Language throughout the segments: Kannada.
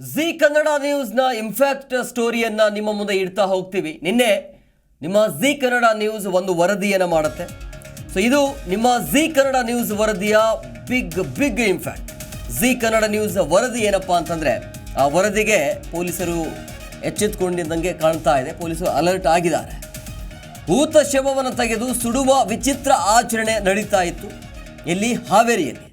ಜಿ ಕನ್ನಡ ನ್ಯೂಸ್ನ ಇಂಫ್ಯಾಕ್ಟ್ ಸ್ಟೋರಿಯನ್ನ ನಿಮ್ಮ ಮುಂದೆ ಇಡ್ತಾ ಹೋಗ್ತೀವಿ. ನಿನ್ನೆ ನಿಮ್ಮ ಜಿ ಕನ್ನಡ ನ್ಯೂಸ್ ಒಂದು ವರದಿಯನ್ನು ಮಾಡುತ್ತೆ. ಸೊ ಇದು ನಿಮ್ಮ ಜಿ ಕನ್ನಡ ನ್ಯೂಸ್ ವರದಿಯ big big impact Zee Kannada news ವರದಿ ಏನಪ್ಪಾ ಅಂತಂದ್ರೆ, ಆ ವರದಿಗೆ ಪೊಲೀಸರು ಎಚ್ಚೆತ್ತುಕೊಂಡಿದ್ದಂಗೆ ಕಾಣ್ತಾ ಇದೆ. ಪೊಲೀಸರು ಅಲರ್ಟ್ ಆಗಿದ್ದಾರೆ. ಭೂತ ಶವವನ್ನು ತೆಗೆದು ಸುಡುವ ವಿಚಿತ್ರ ಆಚರಣೆ ನಡೀತಾ ಇತ್ತು. ಇಲ್ಲಿ ಹಾವೇರಿಯಲ್ಲಿ.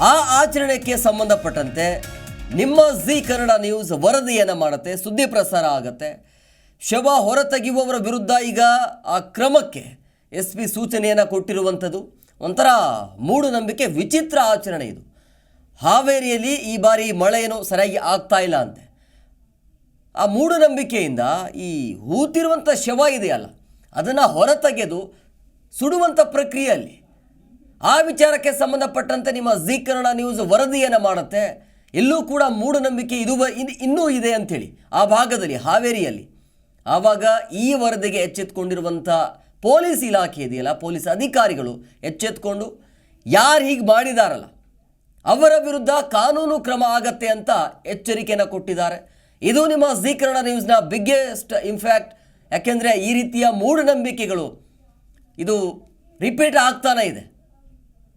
ಆ ಆಚರಣೆಗೆ ಸಂಬಂಧಪಟ್ಟಂತೆ ನಿಮ್ಮ ಜಿ ಕನ್ನಡ ನ್ಯೂಸ್ ವರದಿಯನ್ನು ಮಾಡುತ್ತೆ? ಸುದ್ದಿ ಪ್ರಸಾರ ಆಗುತ್ತೆ. ಶವ ಹೊರತೆಗೆಯುವವರ ವಿರುದ್ಧ ಈಗ ಆ ಕ್ರಮಕ್ಕೆ ಎಸ್ ಪಿ ಸೂಚನೆಯನ್ನು ಕೊಟ್ಟಿರುವಂಥದ್ದು. ಒಂಥರ ಮೂಢನಂಬಿಕೆ, ವಿಚಿತ್ರ ಆಚರಣೆ ಇದು. ಹಾವೇರಿಯಲ್ಲಿ ಈ ಬಾರಿ ಮಳೆ ಏನೋ ಸರಿಯಾಗಿ ಆಗ್ತಾ ಇಲ್ಲ ಅಂತೆ. ಆ ಮೂಢನಂಬಿಕೆಯಿಂದ ಈ ಹೂತಿರುವಂಥ ಶವ ಇದೆಯಲ್ಲ, ಅದನ್ನು ಹೊರತೆಗೆದು ಸುಡುವಂಥ ಪ್ರಕ್ರಿಯೆಯಲ್ಲಿ ಆ ವಿಚಾರಕ್ಕೆ ಸಂಬಂಧಪಟ್ಟಂತೆ ನಿಮ್ಮ ಜಿ ಕನ್ನಡ ನ್ಯೂಸ್ ವರದಿಯನ್ನು ಮಾಡುತ್ತೆ? ಇಲ್ಲೂ ಕೂಡ ಮೂಢನಂಬಿಕೆ ಇದು ಇನ್- ಇನ್ನೂ ಇದೆ ಅಂಥೇಳಿ ಆ ಭಾಗದಲ್ಲಿ, ಹಾವೇರಿಯಲ್ಲಿ. ಆವಾಗ ಈ ವರದಿಗೆ ಎಚ್ಚೆತ್ಕೊಂಡಿರುವಂಥ ಪೊಲೀಸ್ ಇಲಾಖೆ ಇದೆಯಲ್ಲ, ಪೊಲೀಸ್ ಅಧಿಕಾರಿಗಳು ಎಚ್ಚೆತ್ಕೊಂಡು ಯಾರು ಹೀಗೆ ಮಾಡಿದಾರಲ್ಲ, ಅವರ ವಿರುದ್ಧ ಕಾನೂನು ಕ್ರಮ ಆಗತ್ತೆ ಅಂತ ಎಚ್ಚರಿಕೆಯನ್ನು ಕೊಟ್ಟಿದ್ದಾರೆ. ಇದು ನಿಮ್ಮ ಜಿ ಕನ್ನಡ ನ್ಯೂಸ್ನ ಬಿಗ್ಗೆಸ್ಟ್ ಇಂಪ್ಯಾಕ್ಟ್ ಯಾಕೆಂದರೆ ಈ ರೀತಿಯ ಮೂಢನಂಬಿಕೆಗಳು ಇದು ರಿಪೀಟ್ ಆಗ್ತಾನೇ ಇದೆ.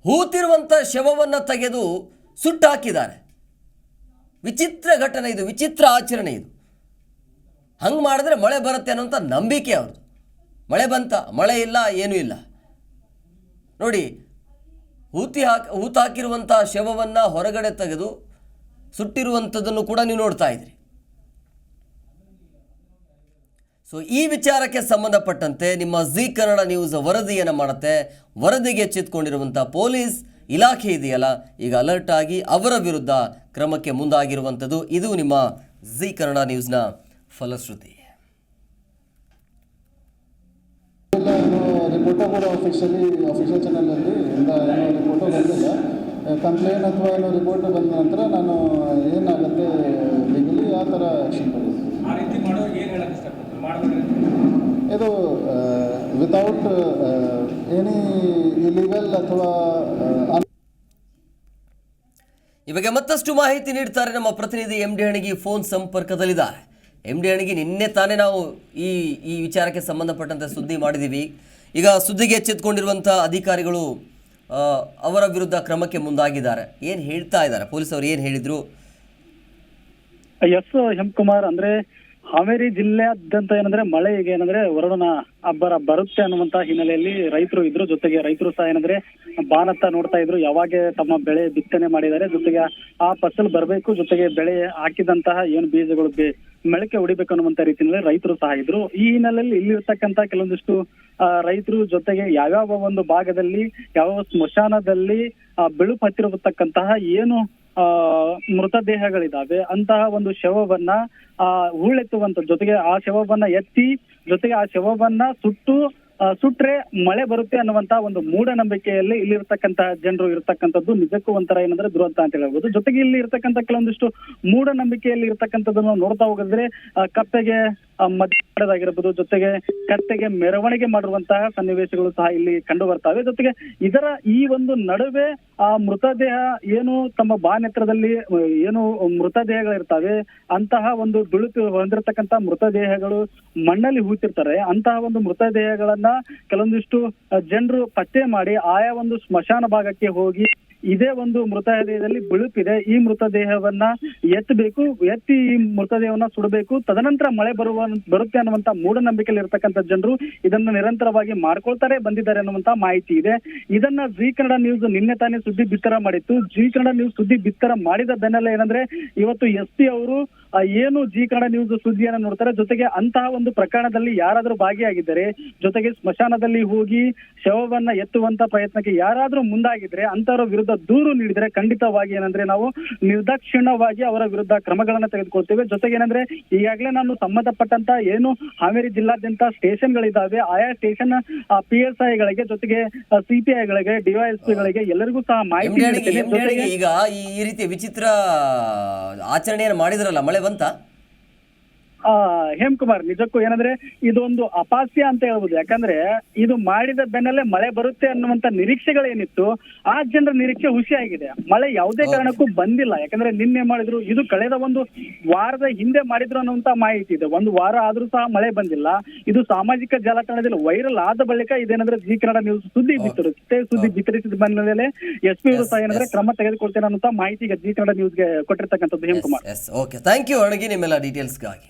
ಹೂತಿರುವಂಥ ಶವವನ್ನು ತೆಗೆದು ಸುಟ್ಟಾಕಿದ್ದಾರೆ. ವಿಚಿತ್ರ ಘಟನೆ ಇದು, ವಿಚಿತ್ರ ಆಚರಣೆ ಇದು. ಹಂಗೆ ಮಾಡಿದ್ರೆ ಮಳೆ ಬರುತ್ತೆ ಅನ್ನೋಂಥ ನಂಬಿಕೆ ಅವ್ರದ್ದು ಮಳೆ ಬಂತ, ಮಳೆ ಇಲ್ಲ, ಏನೂ ಇಲ್ಲ. ನೋಡಿ, ಹೂತಿ ಹಾಕಿ ಹೂತಾಕಿರುವಂಥ ಶವವನ್ನು ಹೊರಗಡೆ ತೆಗೆದು ಸುಟ್ಟಿರುವಂಥದ್ದನ್ನು ಕೂಡ ನೀವು ನೋಡ್ತಾ ಇದ್ರಿ. ಸೊ ಈ ವಿಚಾರಕ್ಕೆ ಸಂಬಂಧಪಟ್ಟಂತೆ ನಿಮ್ಮ ಜಿ ಕನ್ನಡ ನ್ಯೂಸ್ ವರದಿಯನ್ನು ಮಾಡುತ್ತೆ? ವರದಿಗೆ ಎಚ್ಚೆತ್ಕೊಂಡಿರುವಂಥ ಪೊಲೀಸ್ ಇಲಾಖೆ ಇದೆಯಲ್ಲ? ಈಗ ಅಲರ್ಟ್ ಆಗಿ ಅವರ ವಿರುದ್ಧ ಕ್ರಮಕ್ಕೆ ಮುಂದಾಗಿರುವಂಥದ್ದು ಇದು ನಿಮ್ಮ ಜಿ ಕನ್ನಡ ನ್ಯೂಸ್ನ ಫಲಶ್ರುತಿ. ರಿಪೋರ್ಟು ಕೂಡ ಅಫಿಷಿಯಲಿ ಅಫಿಷಿಯಲ್ ಚಾನಲಲ್ಲಿ ಇಂದ ಏನೋ ರಿಪೋರ್ಟು ಬಂದಿಲ್ಲ ಕಂಪ್ಲೇಂಟ್ ಅಥವಾ ಏನೋ ರಿಪೋರ್ಟ್ ಬಂದ ನಂತರ ನಾನು ಏನಾಗುತ್ತೆ ಲೀಗಲಿ ಆ ಥರ ಆ್ಯಕ್ಷನ್ ಇದು ವಿತೌಟ್ ಎನಿ ಇಲಿಗಲ್ ಅಥವಾ ಬಗ್ಗೆ ಮತ್ತಷ್ಟು ಮಾಹಿತಿ ನೀಡ್ತಾರೆ ನಮ್ಮ ಪ್ರತಿನಿಧಿ ಎಂ ಡಿ ಹಣಗಿ ಫೋನ್ ಸಂಪರ್ಕದಲ್ಲಿದ್ದಾರೆ. ಎಂ ಡಿ ನಿನ್ನೆ ತಾನೇ ನಾವು ಈ ಈ ವಿಚಾರಕ್ಕೆ ಸಂಬಂಧಪಟ್ಟಂತೆ ಸುದ್ದಿ ಮಾಡಿದ್ದೀವಿ. ಈಗ ಸುದ್ದಿಗೆ ಎಚ್ಚೆತ್ಕೊಂಡಿರುವಂಥ ಅಧಿಕಾರಿಗಳು ಅವರ ವಿರುದ್ಧ ಕ್ರಮಕ್ಕೆ ಮುಂದಾಗಿದ್ದಾರೆ. ಏನು ಹೇಳ್ತಾ ಇದ್ದಾರೆ? ಪೊಲೀಸರು ಏನು ಹೇಳಿದರು? ಎಸ್ ಹೆಮ್ಕುಮಾರ್ ಅಂದ್ರೆ ಹಾವೇರಿ ಜಿಲ್ಲೆಯಾದ್ಯಂತ ಏನಂದ್ರೆ ಮಳೆ ಈಗ ಏನಂದ್ರೆ ವರುಣನ ಅಬ್ಬರ ಬರುತ್ತೆ ಅನ್ನುವಂತ ಹಿನ್ನೆಲೆಯಲ್ಲಿ ರೈತರು ಇದ್ರು. ಜೊತೆಗೆ ರೈತರು ಸಹ ಏನಂದ್ರೆ ಬಾನತ್ತ ನೋಡ್ತಾ ಇದ್ರು. ಯಾವಾಗ ತಮ್ಮ ಬೆಳೆ ಬಿತ್ತನೆ ಮಾಡಿದ್ದಾರೆ. ಜೊತೆಗೆ ಆ ಫಸಲು ಬರಬೇಕು. ಜೊತೆಗೆ ಬೆಳೆ ಹಾಕಿದಂತಹ ಏನು ಬೀಜಗಳು ಮೆಳಕೆ ಹೊಡಿಬೇಕು ಅನ್ನುವಂತ ರೀತಿಯಲ್ಲಿ ರೈತರು ಸಹ ಇದ್ರು. ಈ ಹಿನ್ನೆಲೆಯಲ್ಲಿ ಇಲ್ಲಿರ್ತಕ್ಕಂತ ಕೆಲವೊಂದಿಷ್ಟು ರೈತರು ಜೊತೆಗೆ ಯಾವ್ಯಾವ ಒಂದು ಭಾಗದಲ್ಲಿ ಯಾವ ಸ್ಮಶಾನದಲ್ಲಿ ಬಿಳುಪು ಹತ್ತಿರತಕ್ಕಂತಹ ಏನು ಆ, ಮೃತದೇಹಗಳಿದಾವೆ. ಅಂತಹ ಒಂದು ಶವವನ್ನ, ಆ ಹೂಳೆತ್ತುವಂತ ಜೊತೆಗೆ ಆ ಶವವನ್ನ ಎತ್ತಿ, ಜೊತೆಗೆ ಆ ಶವವನ್ನ ಸುಟ್ಟು ಸುಟ್ರೆ ಮಳೆ ಬರುತ್ತೆ ಅನ್ನುವಂತ ಒಂದು ಮೂಢನಂಬಿಕೆಯಲ್ಲಿ ಇಲ್ಲಿ ಇರ್ತಕ್ಕಂತಹ ಜನರು ಇರ್ತಕ್ಕಂಥದ್ದು ನಿಜಕ್ಕೂ ಒಂಥರ ಏನಂದ್ರೆ ದುರಂತ ಅಂತ ಹೇಳ್ಬೋದು. ಜೊತೆಗೆ ಇಲ್ಲಿ ಇರ್ತಕ್ಕಂಥ ಕೆಲವೊಂದಿಷ್ಟು ಮೂಢನಂಬಿಕೆಯಲ್ಲಿ ಇರ್ತಕ್ಕಂಥದ್ದನ್ನು ನೋಡ್ತಾ ಹೋಗಿದ್ರೆ ಕಪ್ಪೆಗೆ ಆ, ಜೊತೆಗೆ ಕತ್ತೆಗೆ ಮೆರವಣಿಗೆ ಮಾಡಿರುವಂತಹ ಸನ್ನಿವೇಶಗಳು ಸಹ ಇಲ್ಲಿ ಕಂಡು ಬರ್ತವೆ. ಜೊತೆಗೆ ಇದರ ಈ ಒಂದು ನಡುವೆ ಆ ಮೃತದೇಹ ಏನು ತಮ್ಮ ಬಾನೆತ್ರದಲ್ಲಿ ಏನು ಏನು ಮೃತದೇಹಗಳಿರ್ತವೆ ಅಂತಹ ಒಂದು ಬಿಳುಪು ಹೊಂದಿರತಕ್ಕಂತಹ ಮೃತದೇಹಗಳು ಮಣ್ಣಲ್ಲಿ ಹೂತಿರ್ತಾರೆ. ಅಂತಹ ಒಂದು ಮೃತದೇಹಗಳನ್ನ ಕೆಲವೊಂದಿಷ್ಟು ಜನರು ಪತ್ತೆ ಮಾಡಿ ಆಯಾ ಒಂದು ಸ್ಮಶಾನ ಭಾಗಕ್ಕೆ ಹೋಗಿ ಇದೇ ಒಂದು ಮೃತದೇಹದಲ್ಲಿ ಬಿಳುಪಿದೆ. ಈ ಮೃತದೇಹವನ್ನ ಎತ್ತಬೇಕು, ಎತ್ತಿ ಈ ಮೃತದೇಹವನ್ನ ಸುಡಬೇಕು. ತದನಂತರ ಮಳೆ ಬರುವ, ಬರುತ್ತೆ ಅನ್ನುವಂತ ಮೂಢನಂಬಿಕೆಯಲ್ಲಿ ಇರ್ತಕ್ಕಂಥ ಜನರು ಇದನ್ನ ನಿರಂತರವಾಗಿ ಮಾಡ್ಕೊಳ್ತಾರೆ, ಬಂದಿದ್ದಾರೆ ಅನ್ನುವಂತ ಮಾಹಿತಿ ಇದೆ. ಇದನ್ನ ಜಿ ಕನ್ನಡ ನ್ಯೂಸ್ ನಿನ್ನೆ ತಾನೇ ಸುದ್ದಿ ಬಿತ್ತರ ಮಾಡಿತ್ತು. ಜಿ ಕನ್ನಡ ನ್ಯೂಸ್ ಸುದ್ದಿ ಬಿತ್ತರ ಮಾಡಿದ ಬೆನ್ನಲ್ಲೇ ಏನಂದ್ರೆ, ಇವತ್ತು ಎಸ್ ಪಿ ಅವರು ಏನು ಜಿ ಕನ್ನಡ ನ್ಯೂಸ್ ಸುದ್ದಿಯನ್ನ ನೋಡ್ತಾರೆ ಜೊತೆಗೆ ಅಂತಹ ಒಂದು ಪ್ರಕರಣದಲ್ಲಿ ಯಾರಾದರೂ ಭಾಗಿಯಾಗಿದ್ದರೆ ಜೊತೆಗೆ ಸ್ಮಶಾನದಲ್ಲಿ ಹೋಗಿ ಶವವನ್ನ ಎತ್ತುವಂತ ಪ್ರಯತ್ನಕ್ಕೆ ಯಾರಾದ್ರೂ ಮುಂದಾಗಿದ್ರೆ ಅಂತವರ ವಿರುದ್ಧ ದೂರು ನೀಡಿದ್ರೆ ಖಂಡಿತವಾಗಿ ಏನಂದ್ರೆ ನಾವು ನಿರ್ದಾಕ್ಷಿಣ್ಯವಾಗಿ ಅವರ ವಿರುದ್ಧ ಕ್ರಮಗಳನ್ನ ತೆಗೆದುಕೊಳ್ತೇವೆ. ಜೊತೆಗೆ ಏನಂದ್ರೆ ಈಗಾಗಲೇ ನಾನು ಸಂಬಂಧಪಟ್ಟಂತ ಏನು ಹಾವೇರಿ ಜಿಲ್ಲಾದ್ಯಂತ ಸ್ಟೇಷನ್ಗಳಿದ್ದಾವೆ ಆಯಾ ಸ್ಟೇಷನ್ ಪಿ ಎಸ್ ಗಳಿಗೆ ಜೊತೆಗೆ ಸಿಪಿಐಗಳಿಗೆ ಡಿವೈಎಸ್ಪಿಗಳಿಗೆ ಎಲ್ಲರಿಗೂ ಸಹ ಮಾಹಿತಿ ಈಗ ಈ ಈ ರೀತಿ ವಿಚಿತ್ರ ಆಚರಣೆಯನ್ನು ಮಾಡಿದ್ರಲ್ಲ ಮಳೆ ಬಂತ ಆ ಹೇಮಕುಮಾರ್ ನಿಜಕ್ಕೂ ಏನಂದ್ರೆ ಇದೊಂದು ಅಪಾಸ್ಯ ಅಂತ ಹೇಳ್ಬೋದು. ಯಾಕಂದ್ರೆ ಇದು ಮಾಡಿದ ಬೆನ್ನಲ್ಲೇ ಮಳೆ ಬರುತ್ತೆ ಅನ್ನುವಂತ ನಿರೀಕ್ಷೆಗಳೇನಿತ್ತು ಆ ಜನರ ನಿರೀಕ್ಷೆ ಹುಸಿಯಾಗಿದೆ ಮಳೆ ಯಾವುದೇ ಕಾರಣಕ್ಕೂ ಬಂದಿಲ್ಲ. ಯಾಕಂದ್ರೆ ನಿನ್ನೆ ಮಾಡಿದ್ರು ಇದು ಕಳೆದ ಒಂದು ವಾರದ ಹಿಂದೆ ಮಾಡಿದ್ರು ಅನ್ನುವಂತ ಮಾಹಿತಿ ಇದೆ. ಒಂದು ವಾರ ಆದ್ರೂ ಸಹ ಮಳೆ ಬಂದಿಲ್ಲ. ಇದು ಸಾಮಾಜಿಕ ಜಾಲತಾಣದಲ್ಲಿ ವೈರಲ್ ಆದ ಬಳಿಕ ಇದೇನಂದ್ರೆ ಜಿ ಕನ್ನಡ ನ್ಯೂಸ್ ಸುದ್ದಿ ಬಿತ್ತರಿಸುತ್ತೆ ಸುದ್ದಿ ಬಿತ್ತರಿಸಿದ ಬೆನ್ನಲ್ಲೇ ಎಸ್ ಪಿ ಅವರು ಸಹ ಏನಂದ್ರೆ ಕ್ರಮ ತೆಗೆದುಕೊಳ್ತೇನೆ ಅನ್ನುವಂತ ಮಾಹಿತಿ ಈಗ ಜಿ ಕನ್ನಡ ನ್ಯೂಸ್ಗೆ ಕೊಟ್ಟಿರ್ತಕ್ಕಂಥದ್ದು Hemakumar. Yes okay thank you Anagi ನಿಮ್ಮೆಲ್ಲ ಡೀಟೇಲ್ಸ್ಗಾಗಿ